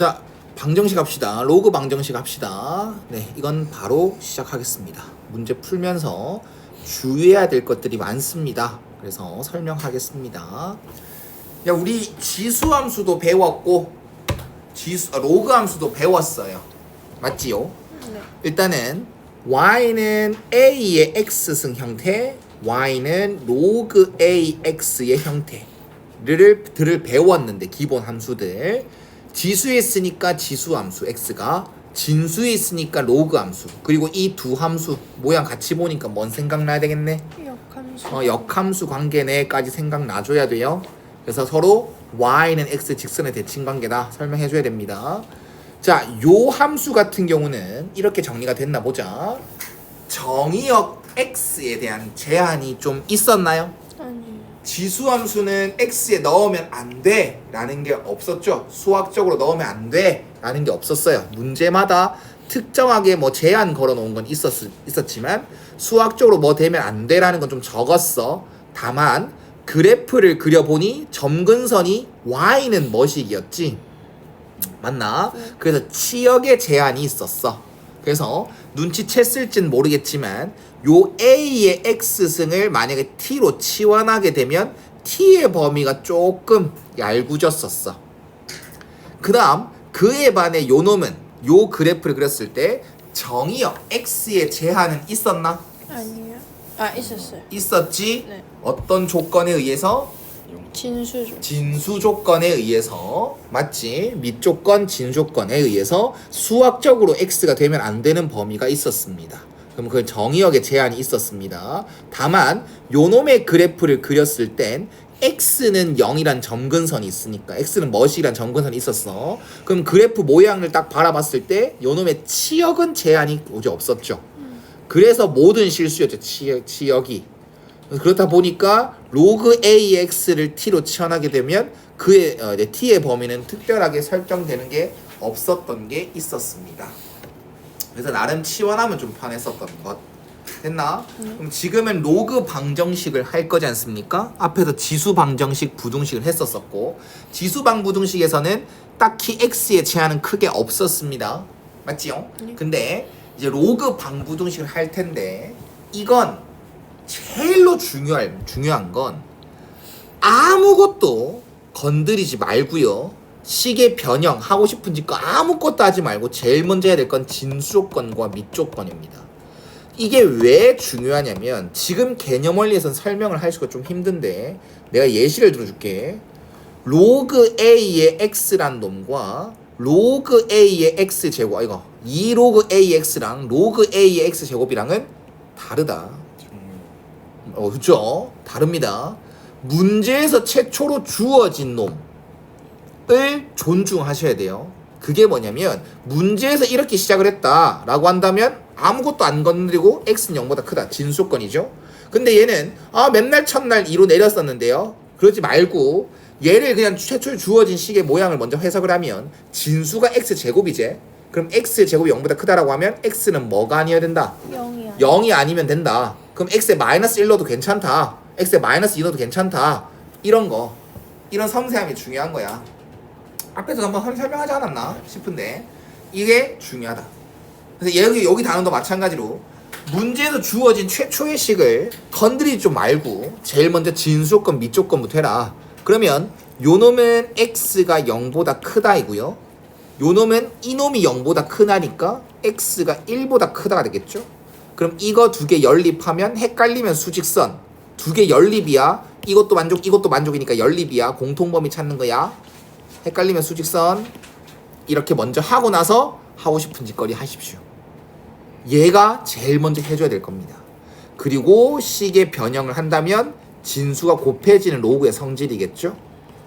자, 방정식 합시다. 로그 방정식 합시다. 네, 이건 바로 시작하겠습니다. 문제 풀면서 주의해야 될 것들이 많습니다. 그래서 설명하겠습니다. 야, 우리 지수 함수도 배웠고 지수 아, 로그 함수도 배웠어요. 맞지요? 네. 일단은 y는 a의 x승 형태, y는 로그 ax의 형태를 들을 배웠는데 기본 함수들 지수에 있으니까 지수 함수 x가 진수에 있으니까 로그 함수 그리고 이 두 함수 모양 같이 보니까 뭔 생각나야 되겠네? 역함수. 어, 역함수 관계네까지 생각나줘야 돼요. 그래서 서로 y는 x 직선의 대칭 관계다 설명해줘야 됩니다. 자, 요 함수 같은 경우는 이렇게 정리가 됐나 보자. 정의역 x에 대한 제한이 좀 있었나요? 아니에요. 지수 함수는 x에 넣으면 안 돼 라는 게 없었죠. 수학적으로 넣으면 안 돼 라는 게 없었어요. 문제마다 특정하게 뭐 제한 걸어 놓은 건 있었, 있었지만 수학적으로 뭐 되면 안 돼 라는 건 좀 적었어. 다만 그래프를 그려보니 점근선이 y는 뭐식이었지? 맞나? 네. 그래서 치역의 제한이 있었어. 그래서 눈치챘을진 모르겠지만 요 a의 x승을 만약에 t로 치환하게 되면 t의 범위가 조금 얄궂었었어. 그 다음 그에 반해 요 놈은 요 그래프를 그렸을 때 정의역 x의 제한은 있었나? 아니에요. 아 있었어요. 있었지. 네. 어떤 조건에 의해서 진수죠. 진수 조건에 의해서 맞지? 밑 조건, 진 조건에 의해서 수학적으로 x가 되면 안 되는 범위가 있었습니다. 그럼 그 정의역의 제한이 있었습니다. 다만 요놈의 그래프를 그렸을 땐 x는 0이란 점근선이 있으니까 x는 멋이란 점근선이 있었어. 그럼 그래프 모양을 딱 바라봤을 때 요놈의 치역은 제한이 오지 없었죠. 그래서 모든 실수였죠. 치역, 치역이. 그렇다 보니까 로그 AX를 T로 치환하게 되면 그의 어, T의 범위는 특별하게 설정되는 게 없었던 게 있었습니다. 그래서 나름 치환하면 좀 편했었던 것 됐나? 그럼 지금은 로그 방정식을 할 거지 않습니까? 앞에서 지수 방정식, 부등식을 했었었고 지수 방 부등식에서는 딱히 x의 제한은 크게 없었습니다. 맞지요? 네. 근데 이제 로그 방 부등식을 할 텐데 이건 제일로 중요할 중요한 건 아무것도 건드리지 말고요. 시계 변형 하고 싶은 짓거 아무것도 하지 말고 제일 먼저 해야 될 건 진수 조건과 밑 조건입니다. 이게 왜 중요하냐면 지금 개념 원리에선 설명을 할 수가 좀 힘든데 내가 예시를 들어줄게. 로그 a의 x란 놈과 로그 a의 x 제곱 아 이거 2 로그 ax랑 로그 a의 x 제곱이랑은 다르다. 어, 그죠? 다릅니다. 문제에서 최초로 주어진 놈 을 존중하셔야 돼요. 그게 뭐냐면 문제에서 이렇게 시작을 했다라고 한다면 아무것도 안 건드리고 x는 0보다 크다. 진수건이죠. 근데 얘는 아 맨날 첫날 2로 내렸었는데요. 그러지 말고 얘를 그냥 최초에 주어진 식의 모양을 먼저 해석을 하면 진수가 x 제곱이제. 그럼 x 제곱이 0보다 크다라고 하면 x는 뭐가 아니어야 된다? 영이 아니에요. 0이 아니면 된다. 그럼 x에 마이너스 1 넣어도 괜찮다. x에 마이너스 2 넣어도 괜찮다. 이런 거. 이런 섬세함이 중요한 거야. 앞에서 한번 설명하지 않았나 싶은데 이게 중요하다. 그래서 여기 여기 단어도 마찬가지로 문제에서 주어진 최초의 식을 건드리지 좀 말고 제일 먼저 진수조건 밑조건부터 해라. 그러면 요 놈은 x가 0보다 크다이고요. 요 놈은 이놈이 0보다 크나니까 x가 1보다 크다가 되겠죠. 그럼 이거 두 개 연립하면 헷갈리면 수직선 두 개 연립이야. 이것도 만족 이것도 만족이니까 연립이야. 공통범위 찾는 거야. 헷갈리면 수직선 이렇게 먼저 하고 나서 하고 싶은 짓거리 하십시오. 얘가 제일 먼저 해줘야 될 겁니다. 그리고 식의 변형을 한다면 진수가 곱해지는 로그의 성질이겠죠.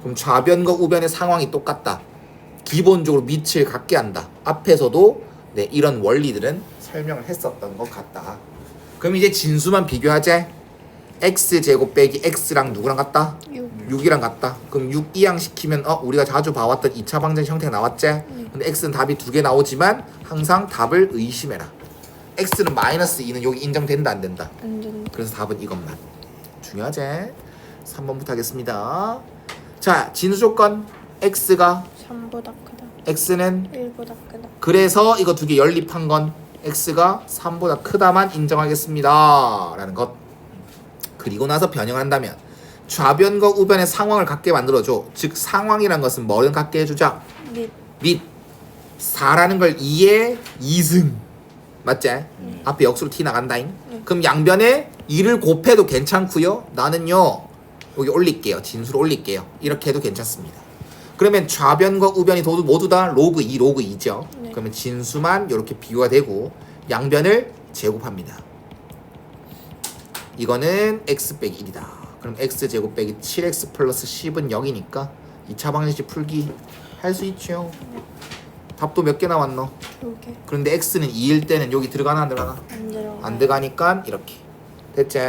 그럼 좌변과 우변의 상황이 똑같다. 기본적으로 밑을 갖게 한다. 앞에서도 네, 이런 원리들은 설명을 했었던 것 같다. 그럼 이제 진수만 비교하자. X 제곱 빼기 x랑 누구랑 같다? 6. 6이랑 같다. 그럼 6 이항 시키면 어 우리가 자주 봐왔던 2차 방정 형태가 나왔지? 근데 x는 답이 두 개 나오지만 항상 답을 의심해라. x는 마이너스 2는 여기 인정된다 안 된다. 안 된다. 그래서 답은 이것만. 중요하지? 3번부터 하겠습니다. 자 진수 조건 x가 3보다 크다. x는 1보다 크다. 그래서 이거 두 개 연립한 건 x가 3보다 크다만 인정하겠습니다. 라는 것. 그리고 나서 변형을 한다면 좌변과 우변의 상황을 같게 만들어줘. 즉 상황이란 것은 뭐를 같게 해주자. 밑. 및 4라는 걸 2에 2승. 맞지? 앞에 역수로 t 나간다잉. 네. 그럼 양변에 2를 곱해도 괜찮고요. 나는요. 여기 올릴게요. 진수로 올릴게요. 이렇게 해도 괜찮습니다. 그러면 좌변과 우변이 모두, 모두 다 로그 2, 로그 2죠. 네. 그러면 진수만 이렇게 비교가 되고 양변을 제곱합니다. 이거는 x 빼기 1이다. 그럼 x 제곱 빼기 7x 플러스 10은 0이니까 2차 방정식 풀기 할 수 있죠. 답도 몇 개 나왔노? 두 개. 그런데 x는 2일 때는 여기 들어가나 안 들어가나? 안 들어가. 안 들어가니까 이렇게 됐지?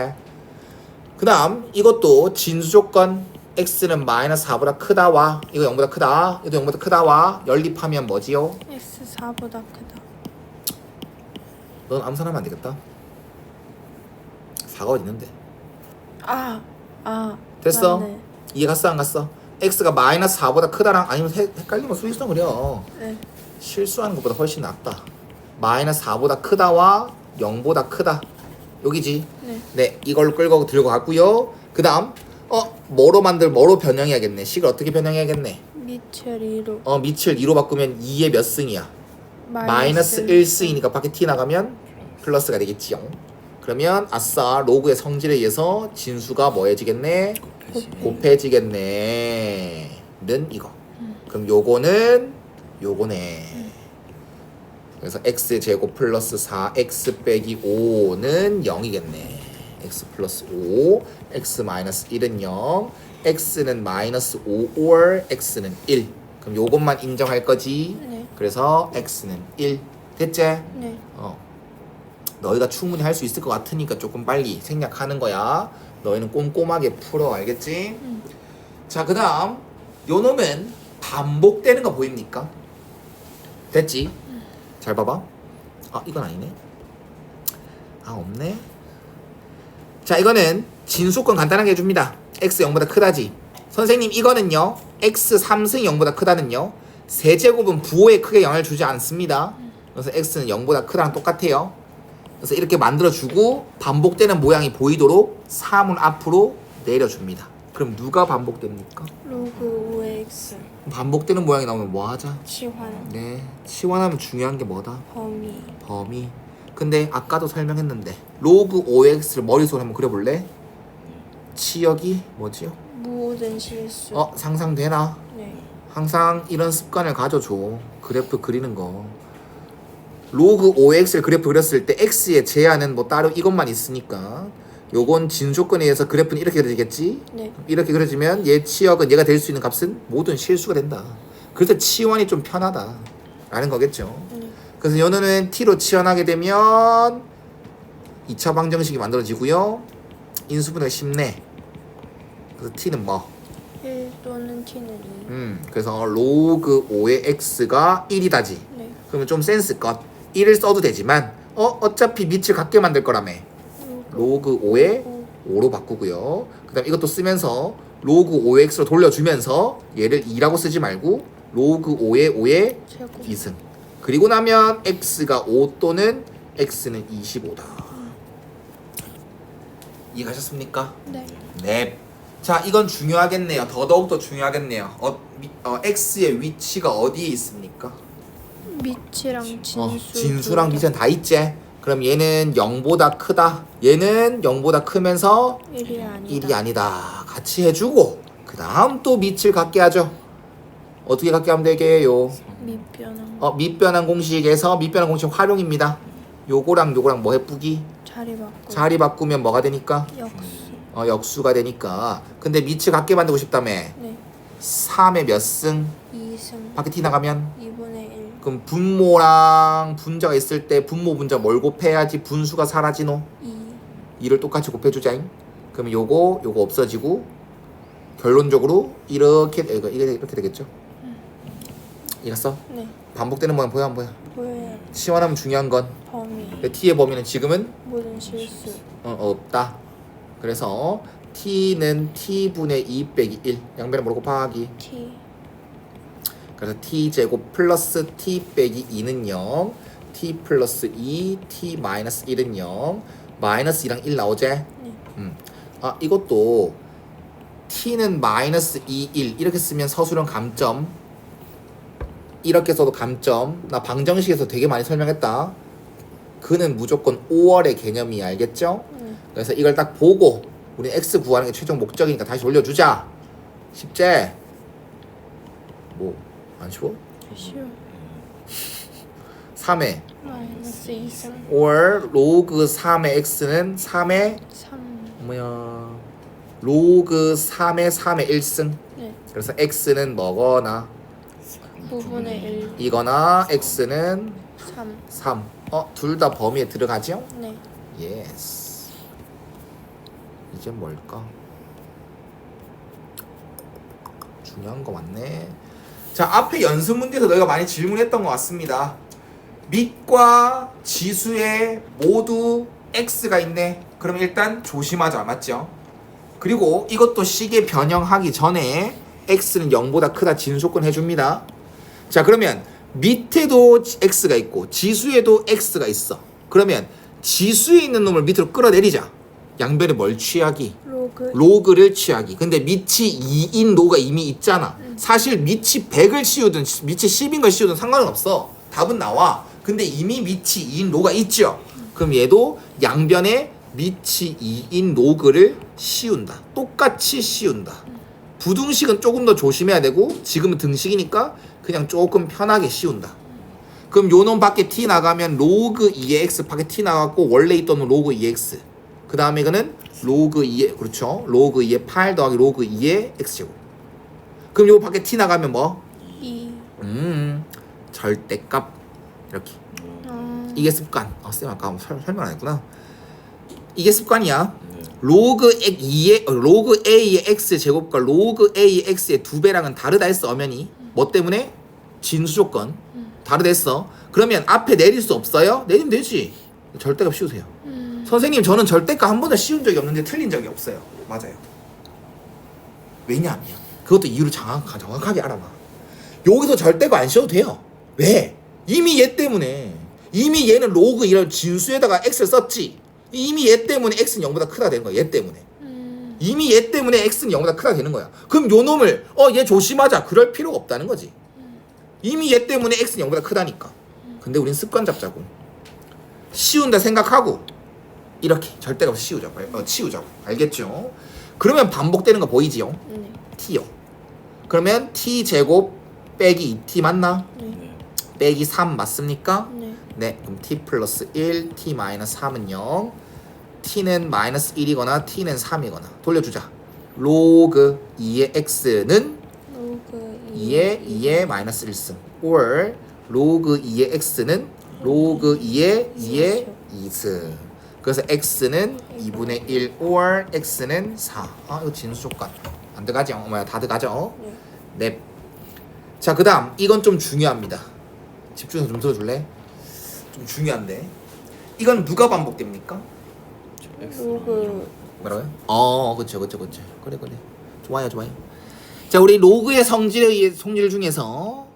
그 다음 이것도 진수 조건 x는 마이너스 4보다 크다와 이거 0보다 크다 이거 0보다 크다와 연립하면 뭐지요? X 4보다 크다. 넌 암산하면 안 되겠다 4가 어디 있는데 아. 아. 됐어? 맞네. 이해 갔어 안 갔어? x가 마이너스 4보다 크다랑 아니면 헷- 헷갈리면 수익성 그려 네. 실수하는 것보다 훨씬 낫다 마이너스 4보다 크다와 0보다 크다 여기지 네. 네, 이걸 끌고 들고 갔고요. 그 다음, 어, 뭐로 만들, 뭐로 변형해야겠네. 식을 어떻게 변형해야겠네. 밑을 2로. 어, 밑을 2로 바꾸면 2의 몇 승이야? 마이너스 1승이니까 밖에 t 나가면 플러스가 되겠지요. 그러면 아싸 로그의 성질에 의해서 진수가 뭐해지겠네? 곱해지겠네. 는 이거. 그럼 요거는 요거네. 그래서 x 제곱 플러스 4x 빼기 5는 0이겠네. x 플러스 5, x 마이너스 1은 0, x는 마이너스 5 or x는 1. 그럼 요것만 인정할 거지. 네. 그래서 x는 1. 됐지? 네. 어. 너희가 충분히 할 수 있을 것 같으니까 조금 빨리 생략하는 거야. 너희는 꼼꼼하게 풀어 알겠지? 음. 자, 그다음 요 놈은 반복되는 거 보입니까? 됐지? 잘 봐봐. 아, 이건 아니네. 아, 없네. 자, 이거는 진수권 간단하게 해줍니다. x 0보다 크다지. 선생님, 이거는요. x 3승 0보다 크다는요. 세제곱은 부호에 크게 영향을 주지 않습니다. 그래서 x는 0보다 크다랑 똑같아요. 그래서 이렇게 만들어주고 반복되는 모양이 보이도록 3을 앞으로 내려줍니다. 그럼 누가 반복됩니까? 로그 5X. 반복되는 모양이 나오면 뭐 하자? 치환. 네, 치환하면 중요한 게 뭐다? 범위. 범위. 근데 아까도 설명했는데 로그 5x를 머릿속에 한번 그려볼래? 치역이 뭐지요? 모든 실수. 어 상상되나? 네. 항상 이런 습관을 가져줘. 그래프 그리는 거. 로그 5x를 그래프 그렸을 때 x의 제한은 뭐 따로 이것만 있으니까 요건 진조건에 의해서 그래프는 이렇게 그려지겠지? 네. 이렇게 그려지면 얘 치역은 얘가 될 수 있는 값은 모든 실수가 된다. 그래서 치환이 좀 편하다. 라는 거겠죠. 네. 그래서 연어는 t로 치환하게 되면 2차 방정식이 만들어지고요. 인수분해가 쉽네. 그래서 t는 뭐? 1 또는 T는 2. 음, 그래서 로그 5의 x가 1이다지. 네. 그러면 좀 센스껏 1을 써도 되지만 어 어차피 밑을 같게 만들 거라며. 로그 5의 5로 바꾸고요. 그 다음 이것도 쓰면서 로그 5의 x로 돌려주면서 얘를 2라고 쓰지 말고 로그 5의 5의 제곱. 2승. 그리고 나면 x가 5 또는 x는 25다. 이해가셨습니까? 네. 네. 자, 이건 중요하겠네요. 더더욱 더 중요하겠네요. 어, 미, 어, x의 위치가 어디에 있습니까? 밑이랑 진수. 어, 진수랑 밑은 다 있지. 그럼 얘는 0보다 크다. 얘는 0보다 크면서 1이 아니다. 1이 아니다. 같이 해주고 그 다음 또 밑을 갖게 하죠. 어떻게 갖게 하면 되게요? 밑변환. 어, 밑변환 공식에서 밑변환 공식 활용입니다. 요거랑 요거랑 뭐 해쁘기? 자리 바꿔. 자리 바꾸면 뭐가 되니까? 역수. 어, 역수가 되니까. 근데 밑을 갖게 만들고 싶다며. 네. 3의 몇 승? 2승. 밖에 티 나가면? 2분의 1. 그럼 분모랑 분자가 있을 때 분모 분자 뭘 곱해야지 분수가 사라지노? 2. 2를 똑같이 곱해주자잉. 그러면 요거 요거 없어지고 결론적으로 이렇게 이거 이렇게 되겠죠? 이랬어? 네. 반복되는 모양 보여 안 보여? 보여야 시원하면 중요한 건 범위. t의 범위는 지금은 모든 실수. 어, 없다. 그래서 t는 t분의 2 빼기 1 양변을 뭐로 곱하기 T. 그래서 t 제곱 플러스 t 빼기 2는 0 t 플러스 2 t 마이너스 1은 0 마이너스 2랑 1 나오지? 음. 아 이것도 t는 마이너스 2, 1 이렇게 쓰면 서술형 감점 이렇게 써도 감점 나 방정식에서 되게 많이 설명했다 그는 무조건 5월의 개념이 알겠죠? 네. 그래서 이걸 딱 보고 우리 x 구하는 게 최종 목적이니까 다시 올려주자 쉽지? 뭐 안 쉬워? 쉬워. 3회 마이너스 2승 or 로그 3의 x는 3의 3. 뭐야 로그 3의 3의 1승 네. 그래서 x는 뭐거나 9분의 1. 이거나 x는 3. 3 어? 둘 다 범위에 들어가죠? 네. 예스 이제 뭘까? 중요한 거 맞네 자 앞에 연습 문제에서 너희가 많이 질문했던 것 같습니다. 밑과 지수에 모두 x가 있네. 그럼 일단 조심하자 맞죠? 그리고 이것도 시계 변형하기 전에 x는 0보다 크다 진수조건 해줍니다. 자 그러면 밑에도 x가 있고 지수에도 x가 있어. 그러면 지수에 있는 놈을 밑으로 끌어내리자 양변에 뭘 취하기? 로그. 로그를 취하기. 근데 밑이 2인 로가 이미 있잖아. 사실 밑이 100을 씌우든 밑이 10인 걸 씌우든 상관은 없어. 답은 나와. 근데 이미 밑이 2인 로가 있죠 그럼 얘도 양변에 밑이 2인 로그를 씌운다. 똑같이 씌운다. 부등식은 조금 더 조심해야 되고 지금은 등식이니까 그냥 조금 편하게 씌운다. 그럼 요놈 밖에 t 나가면 로그 2의 x 밖에 t 나갔고 원래 있던 놈 로그 2x 그 다음에 이거는 로그 2의 그렇죠? 로그 2의 8 더하기 로그 2의 x제곱. 그럼 요 밖에 t 나가면 뭐? 2. 음 절대값. 이렇게. 어. 이게 습관. 아 쌤 아까 설, 설명 안 했구나. 이게 습관이야. 네. 로그 2의 어, 로그 a의 x 제곱과 로그 a의 x의 두 배랑은 다르다 했어 엄연히. 뭐 때문에? 진수 조건. 다르다 했어. 그러면 앞에 내릴 수 없어요? 내리면 되지. 절대값 씌우세요. 음. 선생님 저는 절대값 한 번도 씌운 적이 없는데 틀린 적이 없어요 맞아요 왜냐하면 그것도 이유를 정확, 정확하게 알아봐 여기서 절대값 안 씌워도 돼요 왜 이미 얘 때문에 이미 얘는 로그 이런 진수에다가 x를 썼지 이미 얘 때문에 x는 0보다 크다 되는 거야 얘 때문에 음. 이미 얘 때문에 x는 0보다 크다 되는 거야. 그럼 요 놈을 어 얘 조심하자. 그럴 필요가 없다는 거지. 이미 얘 때문에 x는 0보다 크다니까. 근데 우린 습관 잡자고. 씌운다 생각하고 이렇게 절대값 씌우자고. 어, 치우자고. 알겠죠? 그러면 반복되는 거 보이지요? 네. t요. 그러면 t 제곱 빼기 2t 맞나? 네. 네. 빼기 3 맞습니까? 네. 네, 그럼 t 플러스 1, t 마이너스 3은 0. t는 마이너스 1이거나 t는 3이거나 돌려주자. 로그 2의 x는 로그 2의 2의 마이너스 1승. or 로그 2의 x는 로그 2의 2의 2승. 그래서 x는 2분의 1 or x는 4. 아, 이거 진수 조건. 안 들어가죠? 어, 뭐야, 다 들어가죠? 네. 네. 자, 그다음 이건 좀 중요합니다. 집중해서 좀 들어줄래? 좀 중요한데. 이건 누가 반복됩니까? 저 X 로그 뭐라고요? 어, 그렇죠, 그렇죠, 그렇죠. 그래, 그래. 좋아요, 좋아요. 자, 우리 로그의 성질의 성질 중에서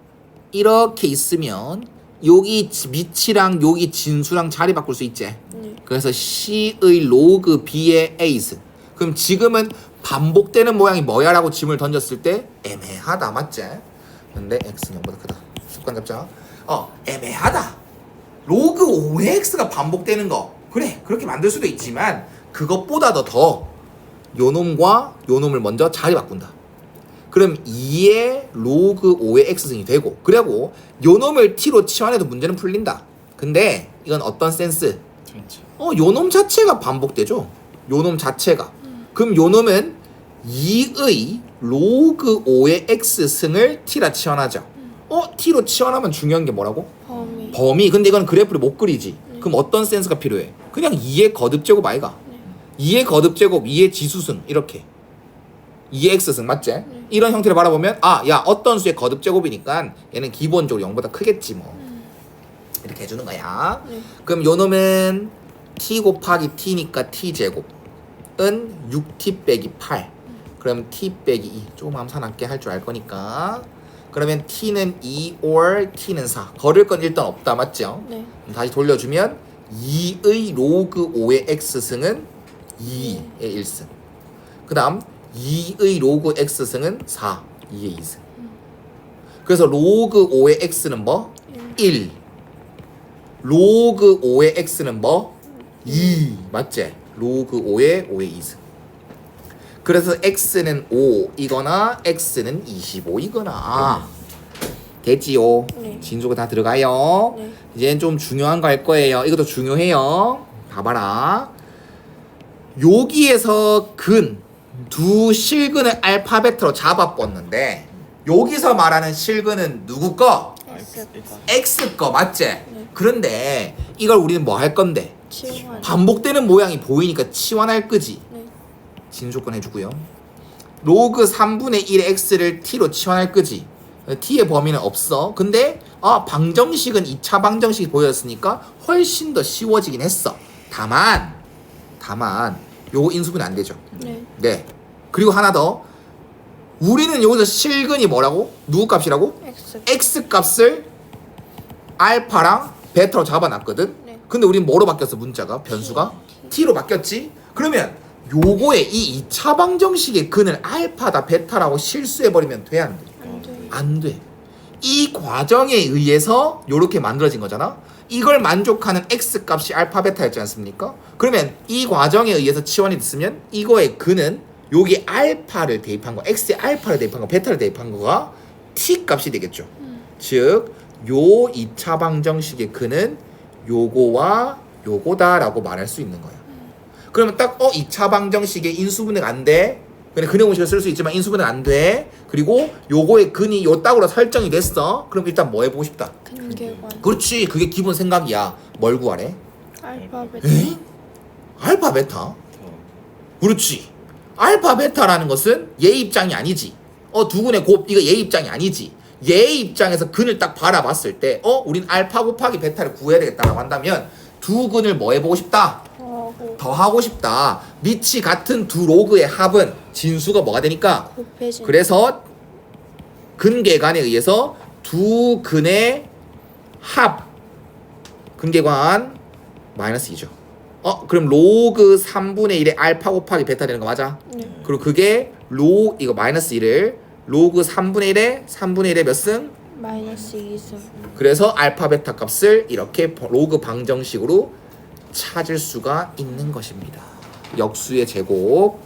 이렇게 있으면 여기 지- 밑이랑 여기 진수랑 자리 바꿀 수 있지. 네. 그래서 C의 로그 B의 A스. 그럼 지금은 반복되는 모양이 뭐야라고 질문을 던졌을 때 애매하다 맞지? 근데 X는 0보다 크다. 습관 잡자. 어 애매하다. 로그 5의 X가 반복되는 거 그래 그렇게 만들 수도 있지만 그것보다도 더 요놈과 요놈을 먼저 자리 바꾼다. 그럼 2의 로그 5의 x승이 되고 그리고 요 놈을 t로 치환해도 문제는 풀린다. 근데 이건 어떤 센스? 어, 요 놈 자체가 반복되죠. 요 놈 자체가. 그럼 요 놈은 2의 로그 5의 x승을 t라 치환하죠. 어, t로 치환하면 중요한 게 뭐라고? 범위. 범위. 근데 이건 그래프를 못 그리지. 그럼 어떤 센스가 필요해? 그냥 2의 거듭 제곱 아이가? 2의 거듭 제곱, 2의 지수승 이렇게. 2의 x승 맞지? 이런 형태를 바라보면 아, 야, 어떤 수의 거듭 제곱이니까 얘는 기본적으로 0보다 크겠지 뭐. 이렇게 해주는 거야. 네. 그럼 요 놈은 t 곱하기 t니까 t 제곱은 6t 빼기 8. 그럼 t 빼기 2. 조금 암산할게 할 줄 알 거니까. 그러면 t는 2 or t는 4. 걸을 건 일단 없다. 맞죠? 네. 다시 돌려주면 2의 로그 5의 x승은 2의 1승. 그 다음 2의 로그 x승은 4, 2의 2승. 그래서 로그 5의 x는 뭐? 1. 로그 5의 x는 뭐? 2. 맞지? 로그 5의 5의 2승. 그래서 x는 5이거나 x는 25이거나 됐지요? 네. 진수가 다 들어가요. 네. 이제는 좀 중요한 거 할 거예요. 이것도 중요해요. 봐봐라. 여기에서 근 두 실근을 알파벳으로 잡아뻗는데 여기서 말하는 실근은 누구 거? X 거 맞지? 그런데 이걸 우리는 뭐 할 건데? 치환. 반복되는 모양이 보이니까 치환할 거지. 네. 진조건 해주고요. 로그 3분의 1의 x를 t로 치환할 거지. t의 범위는 없어. 근데 아 방정식은 2차 방정식이 보였으니까 훨씬 더 쉬워지긴 했어. 다만 다만 요거 인수분해 안 되죠. 네. 네. 그리고 하나 더. 우리는 여기서 실근이 뭐라고? 누구 값이라고? X. x 값을 알파랑 베타로 잡아놨거든. 네. 근데 우린 뭐로 바뀌었어 문자가 변수가 t로 바뀌었지. 그러면 요거에 이 2차 방정식의 근을 알파다 베타라고 실수해 버리면 돼 안 돼? 안 돼. 안 돼. 이 과정에 의해서 요렇게 만들어진 거잖아. 이걸 만족하는 x 값이 알파 베타였지 않습니까? 그러면 이 과정에 의해서 치환이 됐으면 이거의 근은 여기 알파를 대입한 거, x에 알파를 대입한 거, 베타를 대입한 거가 t 값이 되겠죠. 즉, 요 2차 방정식의 근은 요거와 요거다라고 말할 수 있는 거야. 그러면 딱 어 2차 방정식의 인수분해가 안 돼. 그냥 근해 공식을 쓸 수 있지만 인수분해가 안 돼. 그리고 요거의 근이 요 딱으로 설정이 됐어. 그럼 일단 뭐 해보고 싶다. 근계관. 그렇지. 그게 기본 생각이야. 뭘 구하래? 알파벳. 에? 알파 베타? 그렇지. 알파 베타라는 것은 얘 입장이 아니지. 어 두근의 곱 이거 얘 입장이 아니지. 얘 입장에서 근을 딱 바라봤을 때, 어 우린 알파 곱하기 베타를 구해야 되겠다라고 한다면 두 근을 뭐 해보고 싶다. 더하고 더 하고 싶다. 밑이 같은 두 로그의 합은 진수가 뭐가 되니까 곱해진. 그래서 근계관에 의해서 두 근의 합 근계관 마이너스 2죠. 어 그럼 로그 3분의 1의 알파 곱하기 베타 되는 거 맞아? 네. 그리고 그게 로 이거 마이너스 1을 로그 3분의 1의 3분의 1의 몇 승? 마이너스 2승. 그래서 알파 베타 값을 이렇게 로그 방정식으로 찾을 수가 있는 것입니다. 역수의 제곱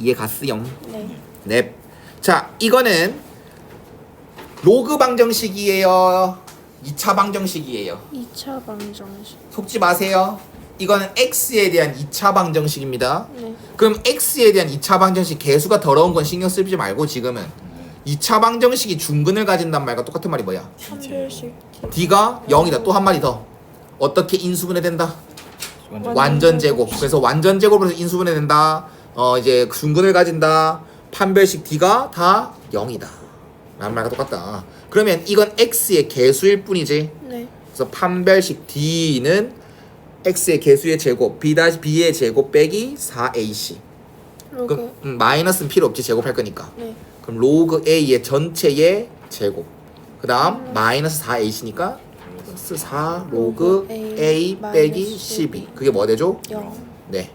이해 갔으용. 네. 네. 자, 이거는 로그 방정식이에요. 2차 방정식이에요. 2차 방정식. 속지 마세요. 이거는 x에 대한 2차 방정식입니다. 네. 그럼 x에 대한 2차 방정식 개수가 더러운 건 신경 쓰지 말고 지금은 2차 방정식이 중근을 가진단 말과 똑같은 말이 뭐야? 판별식. d가 0이다. 또 한 마리 더. 어떻게 인수분해 된다? 완전 완전 제곱. 그래서 완전 제곱으로 인수분해 된다. 어 이제 중근을 가진다. 판별식 d가 다 0이다. 라는 말과 똑같다. 그러면 이건 x의 개수일 뿐이지. 네. 그래서 판별식 d는 x의 개수의 제곱, b 다시 b의 제곱 빼기 4ac. 로그. 그럼 음, 마이너스는 필요 없지 제곱할 거니까. 네. 그럼 로그 a의 전체의 제곱. 그 다음 마이너스 4ac니까 플러스 4 로그 a 빼기 12. 그게 뭐 되죠? 0. 네.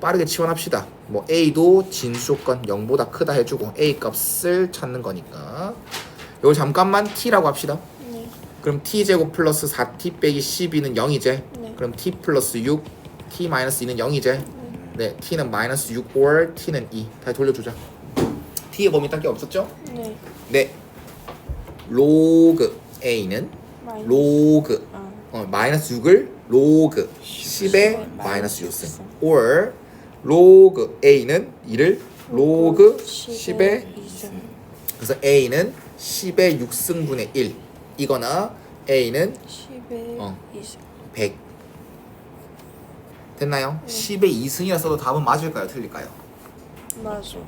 빠르게 치환합시다. 뭐 a도 진수조건 0보다 크다 해주고 a 값을 찾는 거니까. 이거 잠깐만 t라고 합시다. 네. 그럼 t 제곱 플러스 4t 빼기 12는 0이제. 네. 그럼 t 플러스 6, t 마이너스 2는 0이제. 네, t는 마이너스 6 or t는 2. 다시 돌려주자. t의 범위 딴게 없었죠? 네. 네. 로그 a는 마이너스. 로그 아. 어, 마이너스 6을 로그 10의 마이너스 6승 or 로그 a는 2를 로그 10의 2승. 그래서 a는 10의 6승분의 1 이거나 a는 10의 어. 2승. 100 됐나요? 10의 2승이라 써도 답은 맞을까요? 틀릴까요? 맞아.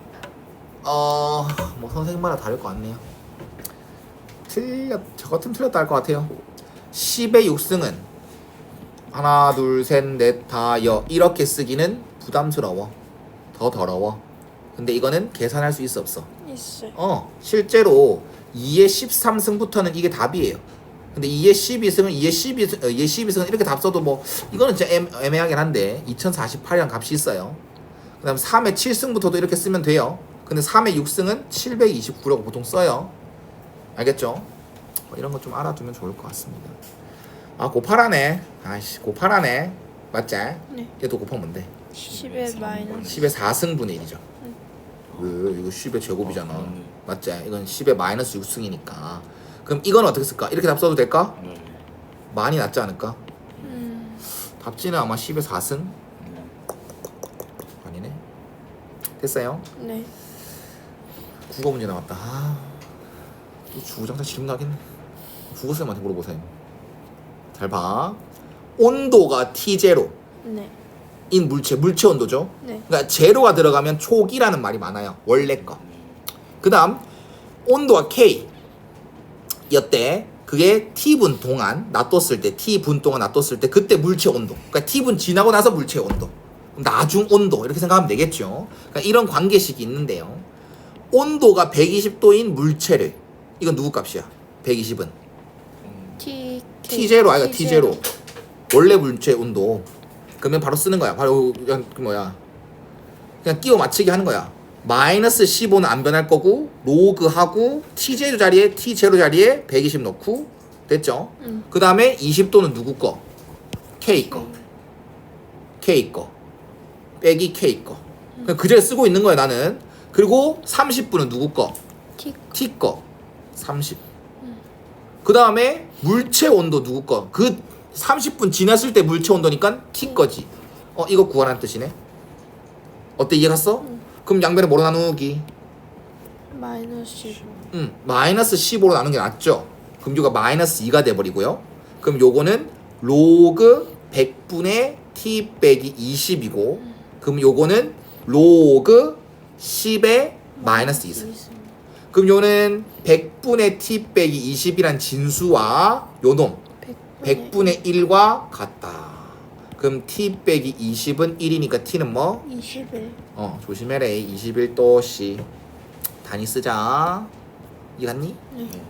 어... 뭐 선생님마다 다를 것 같네요 틀렸... 저 같으면 틀렸다 할 것 같아요 10의 6승은 하나 둘 셋 넷 다 여 이렇게 쓰기는 부담스러워 더 더러워 근데 이거는 계산할 수 있어 없어 있어. 어 실제로 2의 13승부터는 이게 답이에요. 근데 2의 12승은 2의 12, 2의 12승은 이렇게 답 써도 뭐 이거는 진짜 애매, 애매하긴 한데 2048이란 값이 있어요. 그다음 3의 7승부터도 이렇게 쓰면 돼요. 근데 3의 6승은 729라고 보통 써요. 알겠죠? 뭐 이런 거 좀 알아두면 좋을 것 같습니다. 아 고파라네. 아이씨 고파라네. 맞지? 네. 얘도 곱하면 뭔데? 10의 마이너스 10의 4승분의 1이죠. 응. 왜 이거 10의 제곱이잖아. 아, 네. 맞지? 이건 10의 마이너스 6승이니까. 그럼 이건 어떻게 쓸까? 이렇게 답 써도 될까? 네. 많이 낫지 않을까? 음, 답지는 아마 10의 4승? 네. 아니네. 됐어요? 네. 국어 문제 나왔다. 아, 또 주구장창 지름 나겠네. 국어 쌤한테 물어보세요. 잘 봐. 온도가 T0. 네. 인 물체, 물체 온도죠. 네. 그러니까 제로가 들어가면 초기라는 말이 많아요. 원래 거. 그다음 온도가 K 였대. 그게 T분 동안 놔뒀을 때 T분 동안 놔뒀을 때 그때 물체 온도. 그러니까 T분 지나고 나서 물체 온도. 나중 온도 이렇게 생각하면 되겠죠. 그러니까 이런 관계식이 있는데요. 온도가 120도인 물체를 이건 누구 값이야? 120은 T T0 아이가 T0 원래 물체 온도 그러면 바로 쓰는 거야. 바로 그냥 그 뭐야. 그냥 끼워 맞추기 하는 거야. 마이너스 15는 안 변할 거고 로그하고 T0 자리에 T0 자리에 120 넣고 됐죠? 음. 그 다음에 20도는 누구 거? K 거. K 거. 빼기 K 거. 그냥 그 자리에 쓰고 있는 거야 나는. 그리고 30분은 누구 거? T T 거. 30. 그 다음에 물체 온도 누구 거? 그 30분 지났을 때 물체 온도니까 T 거지. 어 이거 구하라는 뜻이네. 어때 이해 갔어? 그럼 양변에 뭐로 나누기? 마이너스 15. 음 마이너스 15로 나누는 게 낫죠. 그럼 이거 마이너스 2가 돼버리고요. 그럼 요거는 로그 100분의 T 빼기 20이고 그럼 요거는 로그 10의 마이너스 2승. 있습니다. 그럼 요는 100분의 t 빼기 20이란 진수와 요놈 100분의 1과 같다. 그럼 t 빼기 20은 1이니까 t는 뭐? 21. 어 조심해래 21도 씨 단위 쓰자. 이해갔니? 네. 네.